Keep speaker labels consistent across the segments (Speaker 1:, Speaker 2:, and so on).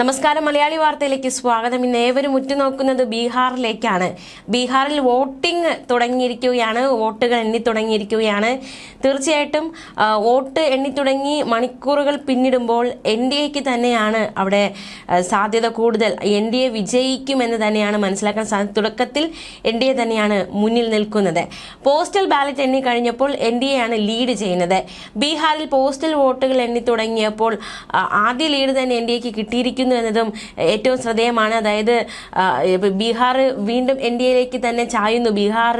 Speaker 1: നമസ്കാരം മലയാളി വാർത്തയിലേക്ക് സ്വാഗതം. ഇന്ന് ഏവരും ഉറ്റുനോക്കുന്നത് ബീഹാറിലേക്കാണ്. ബീഹാറിൽ വോട്ടിംഗ് തുടങ്ങിയിരിക്കുകയാണ് വോട്ടുകൾ എണ്ണി തുടങ്ങിയിരിക്കുകയാണ്. തീർച്ചയായിട്ടും വോട്ട് എണ്ണി തുടങ്ങി മണിക്കൂറുകൾ പിന്നിടുമ്പോൾ എൻ ഡി എക്ക് തന്നെയാണ് അവിടെ സാധ്യത കൂടുതൽ. എൻ ഡി എ വിജയിക്കുമെന്ന് തന്നെയാണ് മനസ്സിലാക്കാൻ സാധിച്ചത് തുടക്കത്തിൽ എൻ ഡി എ തന്നെയാണ് മുന്നിൽ നിൽക്കുന്നത്. പോസ്റ്റൽ ബാലറ്റ് എണ്ണി കഴിഞ്ഞപ്പോൾ എൻ ഡി എ ആണ് ലീഡ് ചെയ്യുന്നത്. ബീഹാറിൽ പോസ്റ്റൽ വോട്ടുകൾ എണ്ണി തുടങ്ങിയപ്പോൾ ആദ്യ ലീഡ് തന്നെ എൻ ഡി എക്ക് കിട്ടിയിരിക്കുന്നു എന്നതും ഏറ്റവും ശ്രദ്ധേയമാണ്. അതായത് ബീഹാർ വീണ്ടും എൻ ഡി എയിലേക്ക് തന്നെ ചായുന്നു. ബീഹാർ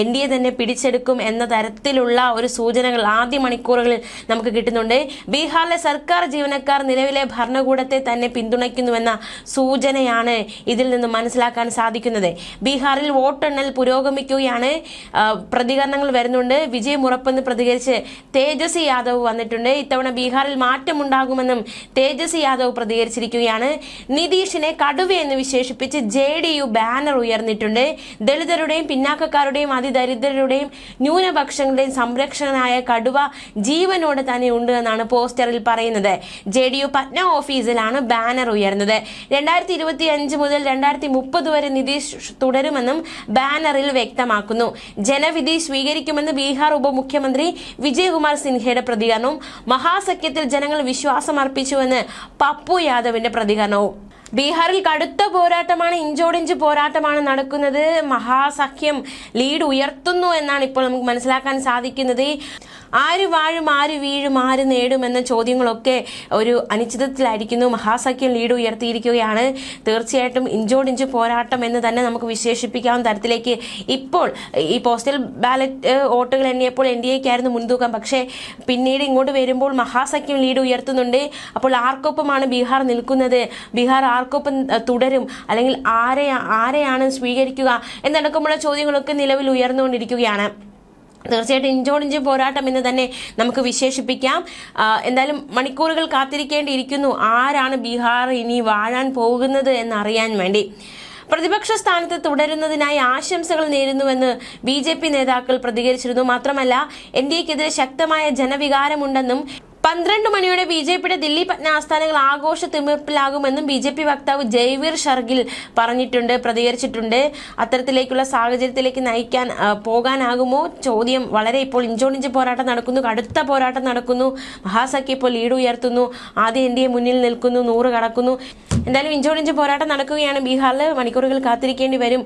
Speaker 1: എൻ ഡി എ തന്നെ പിടിച്ചെടുക്കും എന്ന തരത്തിലുള്ള ഒരു സൂചനകൾ ആദ്യ മണിക്കൂറുകളിൽ നമുക്ക് കിട്ടുന്നുണ്ട്. ബീഹാറിലെ സർക്കാർ ജീവനക്കാർ നിലവിലെ ഭരണകൂടത്തെ തന്നെ പിന്തുണയ്ക്കുന്നുവെന്ന സൂചനയാണ് ഇതിൽ നിന്ന് മനസ്സിലാക്കാൻ സാധിക്കുന്നത്. ബീഹാറിൽ വോട്ടെണ്ണൽ പുരോഗമിക്കുകയാണ്. പ്രതികരണങ്ങൾ വരുന്നുണ്ട്. വിജയം ഉറപ്പെന്ന് പ്രതികരിച്ച് തേജസ്വി യാദവ് വന്നിട്ടുണ്ട്. ഇത്തവണ ബീഹാറിൽ മാറ്റമുണ്ടാകുമെന്നും തേജസ്വി യാദവ് പ്രതികരിച്ചിരിക്കുകയാണ് നിതീഷിനെ കടുവ എന്ന് വിശേഷിപ്പിച്ച് ജെ ഡി യു ബാനർ ഉയർന്നിട്ടുണ്ട്. ദളിതരുടെയും പിന്നാക്കക്കാരുടെയും അതിദരിദ്രരുടെയും ന്യൂനപക്ഷങ്ങളുടെയും സംരക്ഷകനായ കടുവ ജീവനോടെ തന്നെ ഉണ്ട് എന്നാണ് പോസ്റ്ററിൽ പറയുന്നത്. ജെ ഡി യു പറ്റ്ന ഓഫീസിലാണ് ബാനർ ഉയർന്നത്. രണ്ടായിരത്തി ഇരുപത്തി അഞ്ച് മുതൽ രണ്ടായിരത്തി മുപ്പത് വരെ നിതീഷ് തുടരുമെന്നും ബാനറിൽ വ്യക്തമാക്കുന്നു. ജനവിധി സ്വീകരിക്കുമെന്ന് ബീഹാർ ഉപമുഖ്യമന്ത്രി വിജയകുമാർ സിൻഹയുടെ പ്രതികരണവും മഹാസഖ്യത്തിൽ ജനങ്ങൾ വിശ്വാസം അർപ്പിച്ചുവെന്ന് പപ്പു യാദവിന്റെ പ്രതികരണവും ബീഹാറിൽ കടുത്ത പോരാട്ടമാണ് ഇഞ്ചോടിഞ്ച് പോരാട്ടമാണ് നടക്കുന്നത്. മഹാസഖ്യം ലീഡ് ഉയർത്തുന്നു എന്നാണ് ഇപ്പോൾ നമുക്ക് മനസ്സിലാക്കാൻ സാധിക്കുന്നത്. ആര് വാഴും ആര് വീഴും ആര് നേടും എന്ന ചോദ്യങ്ങളൊക്കെ ഒരു അനിശ്ചിതത്തിലായിരിക്കുന്നു. മഹാസഖ്യം ലീഡ് ഉയർത്തിയിരിക്കുകയാണ്. തീർച്ചയായിട്ടും ഇഞ്ചോടിഞ്ച് പോരാട്ടം എന്ന് തന്നെ നമുക്ക് വിശേഷിപ്പിക്കാവുന്ന തരത്തിലേക്ക് ഇപ്പോൾ ഈ പോസ്റ്റൽ ബാലറ്റ് വോട്ടുകൾ എണ്ണിയപ്പോൾ എൻ ഡി എക്കായിരുന്നു മുൻതൂക്കം. പക്ഷേ പിന്നീട് ഇങ്ങോട്ട് വരുമ്പോൾ മഹാസഖ്യം ലീഡ് ഉയർത്തുന്നുണ്ട്. അപ്പോൾ ആർക്കൊപ്പമാണ് ബീഹാർ നിൽക്കുന്നത്? ബീഹാർ ആർക്കൊപ്പം തുടരും? അല്ലെങ്കിൽ ആരെ ആരെയാണ് സ്വീകരിക്കുക? എന്നടക്കമുള്ള ചോദ്യങ്ങളൊക്കെ നിലവിൽ ഉയർന്നുകൊണ്ടിരിക്കുകയാണ്. തീർച്ചയായിട്ടും ഇഞ്ചോടിഞ്ച് പോരാട്ടം എന്ന് തന്നെ നമുക്ക് വിശേഷിപ്പിക്കാം. എന്തായാലും മണിക്കൂറുകൾ കാത്തിരിക്കേണ്ടിയിരിക്കുന്നു. ആരാണ് ബീഹാർ ഇനി വാഴാൻ പോകുന്നത് എന്നറിയാൻ വേണ്ടി. പ്രതിപക്ഷ സ്ഥാനത്ത് തുടരുന്നതിനായി ആശംസകൾ നേരുന്നുവെന്ന് ബി ജെ പി നേതാക്കൾ പ്രതികരിച്ചിരുന്നു. മാത്രമല്ല എൻ ഡി എക്കെതിരെ ശക്തമായ ജനവികാരമുണ്ടെന്നും പന്ത്രണ്ട് മണിയോടെ ബി ജെ പിയുടെ ദില്ലി ആസ്ഥാനങ്ങൾ ആഘോഷ തിമിർപ്പിലാകുമെന്നും ബി ജെ പി വക്താവ് ജയ്വീർ ഷർഗിൽ പറഞ്ഞിട്ടുണ്ട് പ്രതികരിച്ചിട്ടുണ്ട്. അത്തരത്തിലേക്കുള്ള സാഹചര്യത്തിലേക്ക് നയിക്കാൻ പോകാനാകുമോ? ചോദ്യം വളരെ ഇപ്പോൾ ഇഞ്ചോടിഞ്ച് പോരാട്ടം നടക്കുന്നു കടുത്ത പോരാട്ടം നടക്കുന്നു. മഹാസഖ്യ ഇപ്പോൾ ലീഡ് ഉയർത്തുന്നു ആദ്യം എൻ മുന്നിൽ നിൽക്കുന്നു നൂറ് കടക്കുന്നു. എന്തായാലും ഇഞ്ചോടിഞ്ച് പോരാട്ടം നടക്കുകയാണ്. ബീഹാറിൽ മണിക്കൂറുകൾ കാത്തിരിക്കേണ്ടി വരും.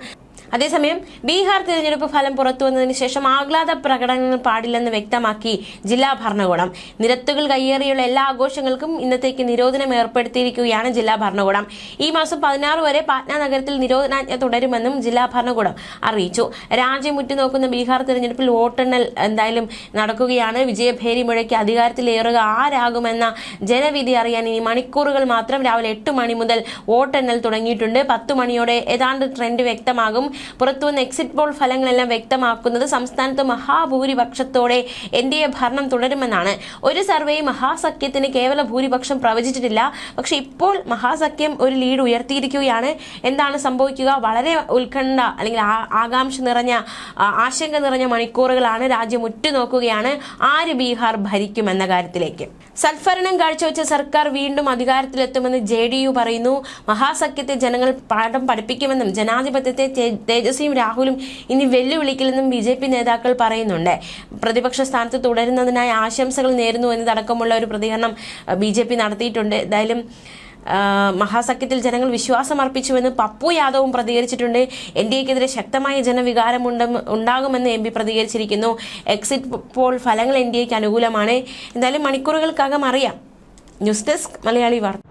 Speaker 1: അതേസമയം ബീഹാർ തിരഞ്ഞെടുപ്പ് ഫലം പുറത്തുവന്നതിന് ശേഷം ആഹ്ലാദ പ്രകടനങ്ങൾ പാടില്ലെന്ന് വ്യക്തമാക്കി ജില്ലാ ഭരണകൂടം. നിരത്തുകൾ കയ്യേറിയുള്ള എല്ലാ ആഘോഷങ്ങൾക്കും ഇന്നത്തേക്ക് നിരോധനം ഏർപ്പെടുത്തിയിരിക്കുകയാണ് ജില്ലാ ഭരണകൂടം. ഈ മാസം പതിനാറ് വരെ പാറ്റ്ന നഗരത്തിൽ നിരോധനാജ്ഞ തുടരുമെന്നും ജില്ലാ ഭരണകൂടം അറിയിച്ചു. രാജ്യം ഉറ്റുനോക്കുന്ന ബീഹാർ തിരഞ്ഞെടുപ്പിൽ വോട്ടെണ്ണൽ എന്തായാലും നടക്കുകയാണ്. വിജയഭേരി മുഴയ്ക്ക് അധികാരത്തിലേറുക ആരാകുമെന്ന ജനവിധി അറിയാൻ ഇനി മണിക്കൂറുകൾ മാത്രം രാവിലെ എട്ട് മണി മുതൽ വോട്ടെണ്ണൽ തുടങ്ങിയിട്ടുണ്ട്. പത്ത് മണിയോടെ ഏതാണ്ട് ട്രെൻഡ് വ്യക്തമാകും. പുറത്തുവന്ന എക്സിറ്റ് പോൾ ഫലങ്ങളെല്ലാം വ്യക്തമാക്കുന്നത് സംസ്ഥാനത്ത് മഹാഭൂരിപക്ഷത്തോടെ എൻ ഡി എ ഭരണം തുടരുമെന്നാണ്. ഒരു സർവേ മഹാസഖ്യത്തിന് കേവല ഭൂരിപക്ഷം പ്രവചിച്ചിട്ടില്ല. പക്ഷെ ഇപ്പോൾ മഹാസഖ്യം ഒരു ലീഡ് ഉയർത്തിയിരിക്കുകയാണ്. എന്താണ് സംഭവിക്കുക? വളരെ ഉത്കണ്ഠ അല്ലെങ്കിൽ ആകാംക്ഷ നിറഞ്ഞ ആശങ്ക നിറഞ്ഞ മണിക്കൂറുകളാണ് രാജ്യം ഉറ്റുനോക്കുകയാണ്. ആര് ബീഹാർ ഭരിക്കുമെന്ന കാര്യത്തിലേക്ക്. സൽഭരണം കാഴ്ചവെച്ച സർക്കാർ വീണ്ടും അധികാരത്തിലെത്തുമെന്ന് ജെ ഡി യു പറയുന്നു. മഹാസഖ്യത്തെ ജനങ്ങൾ പാഠം പഠിപ്പിക്കുമെന്നും ജനാധിപത്യത്തെ തേജസ്വിയും രാഹുലും ഇനി വെല്ലുവിളിക്കില്ലെന്നും ബി ജെ പി നേതാക്കൾ പറയുന്നുണ്ട്. പ്രതിപക്ഷ സ്ഥാനത്ത് തുടരുന്നതിനായി ആശംസകൾ നേരുന്നു എന്നതടക്കമുള്ള ഒരു പ്രതികരണം ബി ജെ പി നടത്തിയിട്ടുണ്ട്. എന്തായാലും മഹാസഖ്യത്തിൽ ജനങ്ങൾ വിശ്വാസം അർപ്പിച്ചുവെന്ന് പപ്പു യാദവും പ്രതികരിച്ചിട്ടുണ്ട്. എൻ ഡി എക്കെതിരെ ശക്തമായ ജനവികാരമുണ്ട് ഉണ്ടാകുമെന്ന് എം പി പ്രതികരിച്ചിരിക്കുന്നു. എക്സിറ്റ് പോൾ ഫലങ്ങൾ എൻ ഡി എക്ക് അനുകൂലമാണ്. എന്തായാലും മണിക്കൂറുകൾക്കകം അറിയാം. ന്യൂസ് ഡെസ്ക് മലയാളി വാർത്ത.